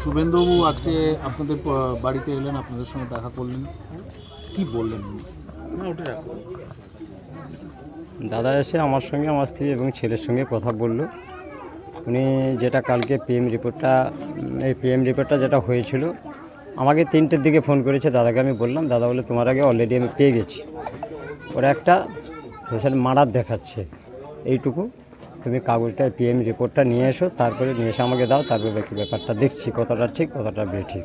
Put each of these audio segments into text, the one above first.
শুভেন্দুবাবু আজকে আপনাদের বাড়িতে এলেন আপনাদের সঙ্গে দেখা করলেন। কি বললেন? দাদা এসে আমার সঙ্গে আমার স্ত্রী এবং ছেলের সঙ্গে কথা বলল। উনি যেটা কালকে পিএম রিপোর্টটা এই পিএম রিপোর্টটা যেটা হয়েছিল আমাকে তিনটের দিকে ফোন করেছে। দাদাকে আমি বললাম দাদা বলে তোমার আগে অলরেডি আমি পেয়ে গেছি। ওরা একটা স্পেশাল মার্ডার দেখাচ্ছে এইটুকু। তুমি কাগজটা পিএম রিপোর্টটা নিয়ে এসো তারপরে নিয়ে এসে আমাকে দাও তারপরে বাকি ব্যাপারটা দেখছি কতটা ঠিক কতটা বেঠিক।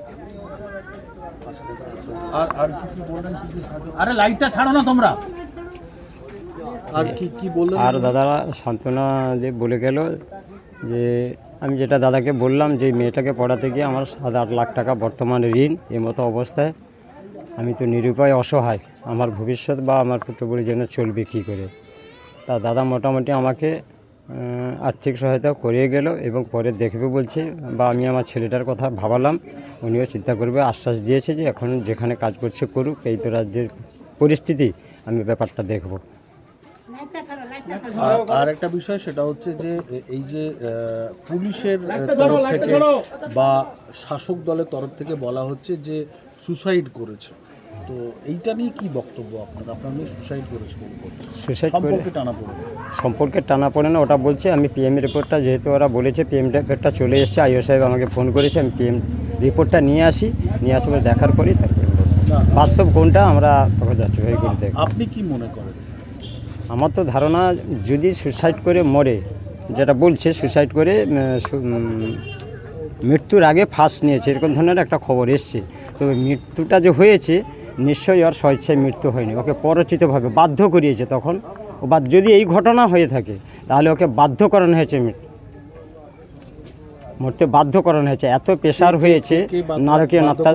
আর আর কি কি বললেন কি কি সাহায্য- আরে লাইটটা ছাড়ো না তোমরা। আর কি কি বললেন? আর দাদারা সান্ত্বনা দিয়ে বলে গেল যে আমি যেটা দাদাকে বললাম যে মেয়েটাকে পড়াতে গিয়ে আমার সাত আট লাখ টাকা বর্তমানে ঋণ এ মতো অবস্থায় আমি তো নিরুপায় অসহায়। আমার ভবিষ্যৎ বা আমার পুত্রবুড়ি যেন চলবে কী করে? তা দাদা মোটামুটি আমাকে আর্থিক সহায়তা করিয়ে গেল এবং পরে দেখবে বলছে বা আমি আমার ছেলেটার কথা ভাবালাম। উনিও চিন্তা করবে আশ্বাস দিয়েছে যে এখন যেখানে কাজ করছে করুক এই তো রাজ্যের পরিস্থিতি। আমি ব্যাপারটা দেখব। আর আর একটা বিষয় সেটা হচ্ছে যে এই যে পুলিশের তরফ থেকে বা শাসক দলের তরফ থেকে বলা হচ্ছে যে সুসাইড করেছে। তো এইটা নিয়ে কি বক্তব্য আপনার? আপনার মেয়ে সুসাইড করেছে সুসাইড সম্পর্কে টানা পড়ে। সম্পর্কে টানা পড়ে না ওটা বলছে আমি পিএম রিপোর্টটা যেহেতু ওরা বলেছে পিএম রিপোর্টটা চলে এসেছে আইও সাহেব আমাকে ফোন করেছে আমি পিএম রিপোর্টটা নিয়ে আসি নিয়ে আসে পরে দেখার পরই তারপরে বাস্তব কোনটা আমরা তখন যাচ্ছি করে আপনি কি মনে করেন? আমার তো ধারণা যদি সুসাইড করে মরে যেটা বলছে সুসাইড করে মৃত্যুর আগে ফার্স্ট নিয়েছে এরকম ধরনের একটা খবর এসছে। তবে মৃত্যুটা যে হয়েছে নিশ্চয়ই ওর স্বেচ্ছায় মৃত্যু হয়নি। ওকে পরচিতভাবে বাধ্য করিয়েছে তখন। ও বা যদি এই ঘটনা হয়ে থাকে তাহলে ওকে বাধ্য করানো হয়েছে মৃত্যু। মরতে বাধ্য করানো হয়েছে। এত প্রেশার হয়েছে নারকীয় নাত্তা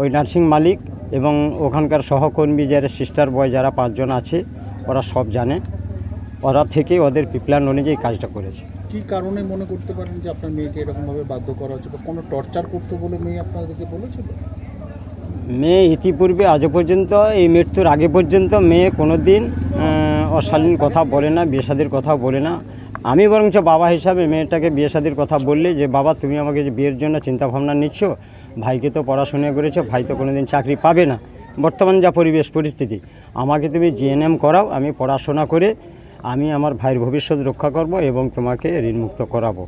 ওই নার্সিং মালিক এবং ওখানকার সহকর্মী যারা সিস্টার বয় যারা পাঁচজন আছে ওরা সব জানে। ওরা থেকে ওদের প্ল্যান অনুযায়ী কাজটা করেছে। কি কারণে মনে করতে পারেন যে আপনার মেয়েকে এরকম ভাবে বাধ্য করা হচ্ছে কোনো টর্চার করতে বলে মেয়ে আপনাদেরকে বলেছিল? মেয়ে ইতিপূর্বে আজও পর্যন্ত, এই মৃত্যুর আগে পর্যন্ত মেয়ে কোনো দিন অশালীন কথা বলে না বিয়ে কথা বলে না। আমি বরঞ্চ বাবা হিসাবে মেয়েটাকে বিয়ে শাদির কথা বললে যে, বাবা, তুমি আমাকে যে বিয়ের জন্য চিন্তা ভাবনা নিচ্ছ, ভাইকে তো পড়াশোনা করেছ, ভাই তো কোনো দিন চাকরি পাবে না। বর্তমান যা পরিবেশ পরিস্থিতি, আমাকে তুমি জিএনএম করাও, আমি পড়াশোনা করে, আমি আমার ভাইয়ের ভবিষ্যৎ রক্ষা করব এবং তোমাকে ঋণমুক্ত করাবো।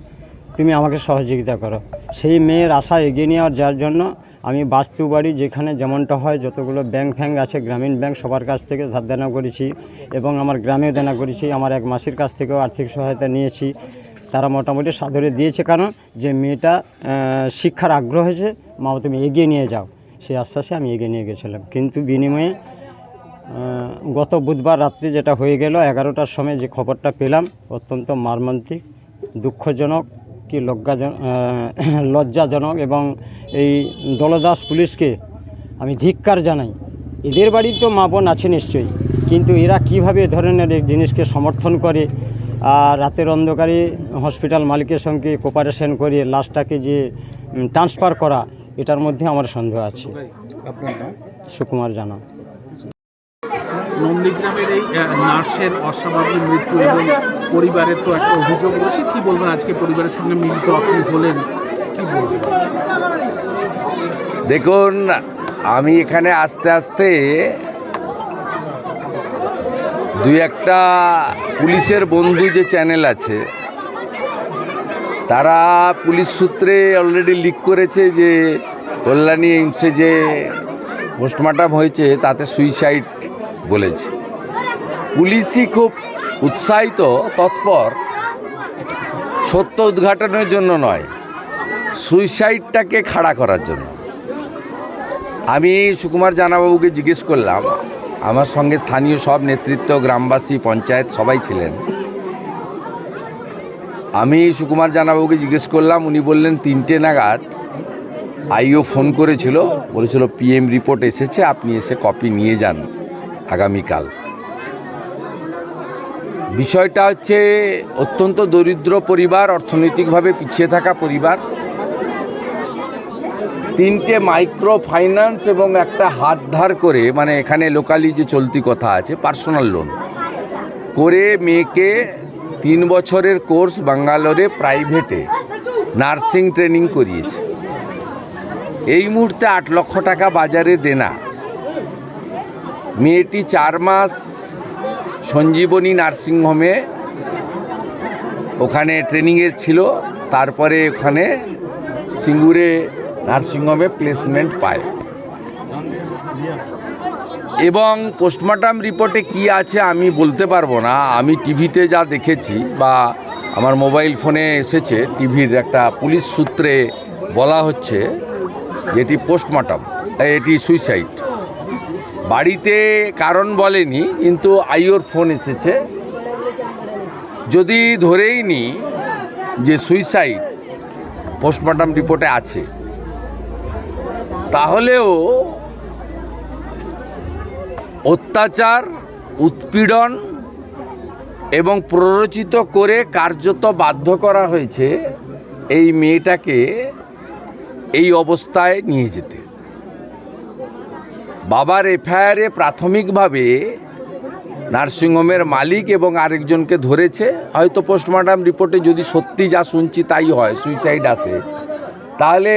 তুমি আমাকে সহযোগিতা করো। সেই মেয়ের আশা এগিয়ে নেওয়ার যার জন্য আমি বাস্তু বাড়ি যেখানে যেমনটা হয়, যতগুলো ব্যাংক ফ্যাঙ্ক আছে, গ্রামীণ ব্যাংক সবার কাছ থেকে ধার দেনা করেছি এবং আমার গ্রামেও দেনা করেছি। আমার এক মাসির কাছ থেকেও আর্থিক সহায়তা নিয়েছি। তারা মোটামুটি সাদরে দিয়েছে কারণ যে মেয়েটা শিক্ষার আগ্রহ হয়েছে, মা তুমি এগিয়ে নিয়ে যাও। সেই আশ্বাসে আমি এগিয়ে নিয়ে গেছিলাম। কিন্তু বিনিময়ে গত বুধবার রাত্রি যেটা হয়ে গেল, এগারোটার সময় যে খবরটা পেলাম, অত্যন্ত মর্মান্তিক, দুঃখজনক কি লজ্জাজন লজ্জাজনক এবং এই দলদাস পুলিশকে আমি ধিক্কার জানাই। এদের বাড়ির তো মা বোন আছে নিশ্চয়ই কিন্তু এরা কীভাবে এ ধরনের জিনিসকে সমর্থন করে? আর রাতের অন্ধকারে হসপিটাল মালিকের সঙ্গে কোপারেশন করে লাশটাকে যে ট্রান্সফার করা এটার মধ্যে আমার সন্দেহ আছে। সুকুমার জানা। নন্দীগ্রামের এই নার্সের অস্বাভাবিক মৃত্যু এবং পরিবারের তো একটা অভিযোগ রয়েছে, কি বলবেন? আজকে পরিবারের সঙ্গে মিলিত আপনি হলেন, কি বলবেন? দেখুন, আমি এখানে আস্তে আস্তে দুই একটা পুলিশের বন্ধু যে চ্যানেল আছে, তারা পুলিশ সূত্রে অলরেডি লিক করেছে যে কল্যাণী এইমসে যে পোস্টমর্টম হয়েছে, তাতে সুইসাইড বলেছে। পুলিশই খুব উৎসাহিত, তৎপর, সত্য উদ্ঘাটনের জন্য নয়, সুইসাইডটাকে খাড়া করার জন্য। আমি সুকুমার জানাবাবুকে জিজ্ঞেস করলাম, আমার সঙ্গে স্থানীয় সব নেতৃত্ব, গ্রামবাসী, পঞ্চায়েত সবাই ছিলেন। আমি সুকুমার জানাবাবুকে জিজ্ঞেস করলাম, উনি বললেন, তিনটে নাগাদ আইও ফোন করেছিল, বলেছিল, পিএম রিপোর্ট এসেছে, আপনি এসে কপি নিয়ে যান। আগামীকাল। বিষয়টা হচ্ছে অত্যন্ত দরিদ্র পরিবার, অর্থনৈতিকভাবে পিছিয়ে থাকা পরিবার। তিনটে মাইক্রো ফাইন্যান্স এবং একটা হাত ধার করে মানে এখানে লোকালি যে চলতি কথা আছে পার্সোনাল লোন করে মেয়েকে তিন বছরের কোর্স বাঙ্গালোরে প্রাইভেটে নার্সিং ট্রেনিং করিয়েছে। এই মুহূর্তে আট লক্ষ টাকা বাজারে দেনা। মেয়েটি চার মাস সঞ্জীবনী নার্সিংহোমে ওখানে ট্রেনিংয়ের ছিল, তারপরে ওখানে সিঙ্গুরে নার্সিংহোমে প্লেসমেন্ট পায়। এবং পোস্টমর্টম রিপোর্টে কি আছে আমি বলতে পারব না। আমি টিভিতে যা দেখেছি বা আমার মোবাইল ফোনে এসেছে, টিভির একটা পুলিশ সূত্রে বলা হচ্ছে যেটি পোস্টমর্টম, এটি সুইসাইড। বাড়িতে কারণ বলেনি, কিন্তু আইওর ফোন এসেছে। যদি ধরেই নি যে সুইসাইড পোস্টমর্টম রিপোর্টে আছে, তাহলেও অত্যাচার, উৎপীড়ন এবং প্ররোচিত করে কার্যত বাধ্য করা হয়েছে এই মেয়েটাকে এই অবস্থায় নিয়ে যেতে। বাবার এফআইআরে প্রাথমিকভাবে নার্সিংহোমের মালিক এবং আরেকজনকে ধরেছে। হয়তো পোস্টমর্টম রিপোর্টে যদি সত্যি যা শুনছি তাই হয়, সুইসাইড আসে তাহলে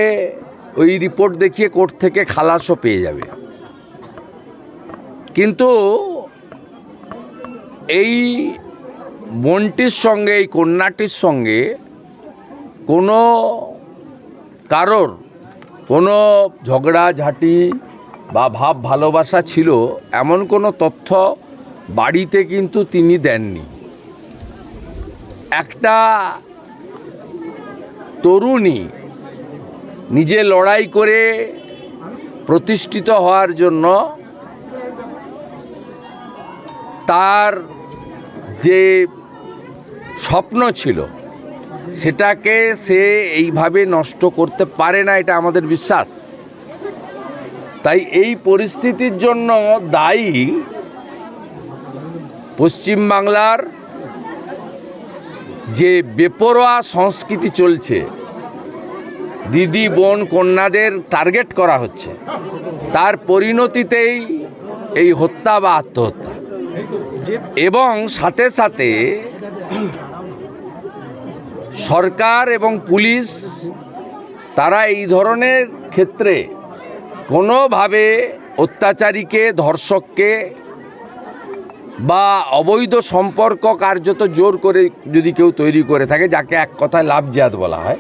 ওই রিপোর্ট দেখিয়ে কোর্ট থেকে খালাসও পেয়ে যাবে। কিন্তু এই বোনটির সঙ্গে, এই কন্যাটির সঙ্গে কোনো কারোর কোনো ঝগড়াঝাটি বা ভাব ভালোবাসা ছিল, এমন কোনো তথ্য বাড়িতে কিন্তু তিনি দেননি। একটা তরুণী নিজে লড়াই করে প্রতিষ্ঠিত হওয়ার জন্য তার যে স্বপ্ন ছিল, সেটাকে সে এইভাবে নষ্ট করতে পারে না, এটা আমাদের বিশ্বাস। তাই এই পরিস্থিতির জন্য দায়ী পশ্চিমবাংলার যে বেপরোয়া সংস্কৃতি চলছে, দিদি, বোন, কন্যাদের টার্গেট করা হচ্ছে, তার পরিণতিতেই এই হত্যা বা আত্মহত্যা। এবং সাথে সাথে সরকার এবং পুলিশ তারা এই ধরনের ক্ষেত্রে কোনোভাবে অত্যাচারীকে, ধর্ষককে বা অবৈধ সম্পর্ক কার্যত জোর করে যদি কেউ তৈরি করে থাকে, যাকে এক কথায় লাভজাত বলা হয়,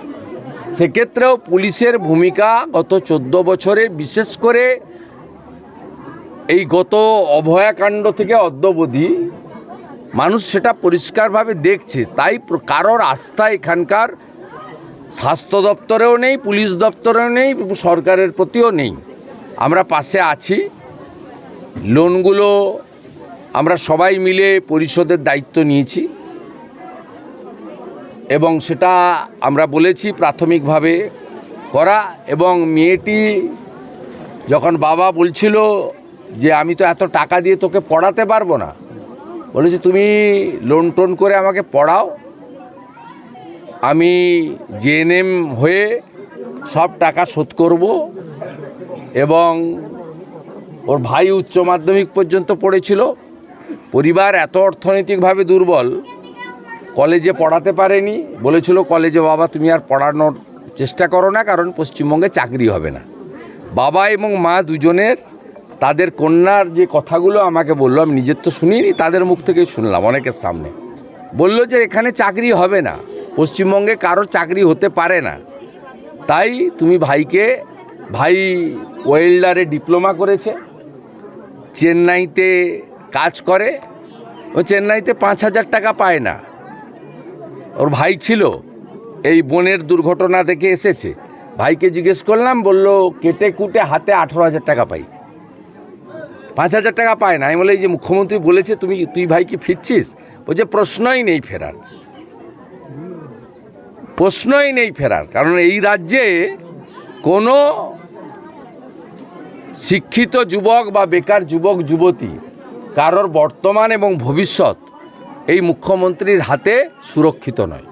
সেক্ষেত্রেও পুলিশের ভূমিকা গত চোদ্দ বছরে বিশেষ করে এই গত অভয়াকাণ্ড থেকে অদ্যবধি মানুষ সেটা পরিষ্কারভাবে দেখছে। তাই কারোর আস্থা এখানকার স্বাস্থ্য দপ্তরেও নেই, পুলিশ দপ্তরেও নেই সরকারের প্রতিও নেই। আমরা পাশে আছি। লোনগুলো আমরা সবাই মিলে পরিশোধের দায়িত্ব নিয়েছি। এবং সেটা আমরা বলেছি প্রাথমিকভাবে করা এবং মেয়েটি যখন বাবা বলছিল যে আমি তো এত টাকা দিয়ে তোকে পড়াতে পারব না, বলেছি তুমি লোন টোন করে আমাকে পড়াও। আমি জেএনএম হয়ে সব টাকা শোধ করব। এবং ওর ভাই উচ্চ মাধ্যমিক পর্যন্ত পড়েছিল। পরিবার এত অর্থনৈতিকভাবে দুর্বল, কলেজে পড়াতে পারেনি। বলেছিল, কলেজে বাবা, তুমি আর পড়ানোর চেষ্টা করো না, কারণ পশ্চিমবঙ্গে চাকরি হবে না। বাবা এবং মা দুজনের, তাদের কন্যার যে কথাগুলো আমাকে বলল, আমি নিজের তো শুনিনি, তাদের মুখ থেকেই শুনলাম অনেকের সামনে। বলল যে, এখানে চাকরি হবে না, পশ্চিমবঙ্গে কারোর চাকরি হতে পারে না। তাই তুমি ভাইকে, ভাই ওয়েল্ডারে ডিপ্লোমা করেছে, চেন্নাইতে কাজ করে, ও চেন্নাইতে পাঁচ হাজার টাকা পায় না। ওর ভাই ছিল, এই বোনের দুর্ঘটনা দেখে এসেছে। ভাইকে জিজ্ঞেস করলাম, বলল, কেটে কুটে হাতে আঠেরো হাজার টাকা পাই। পাঁচ হাজার টাকা পায় না। আমি বলে এই যে মুখ্যমন্ত্রী বলেছে, তুমি, তুই ভাইকে ফিরছিস? বলছে, প্রশ্নই নেই ফেরার। প্রশ্নই নেই ফেরার। কারণ এই রাজ্যে কোনো শিক্ষিত যুবক বা বেকার যুবক, যুবতী, কারোর বর্তমান এবং ভবিষ্যৎ এই মুখ্যমন্ত্রীর হাতে সুরক্ষিত নয়।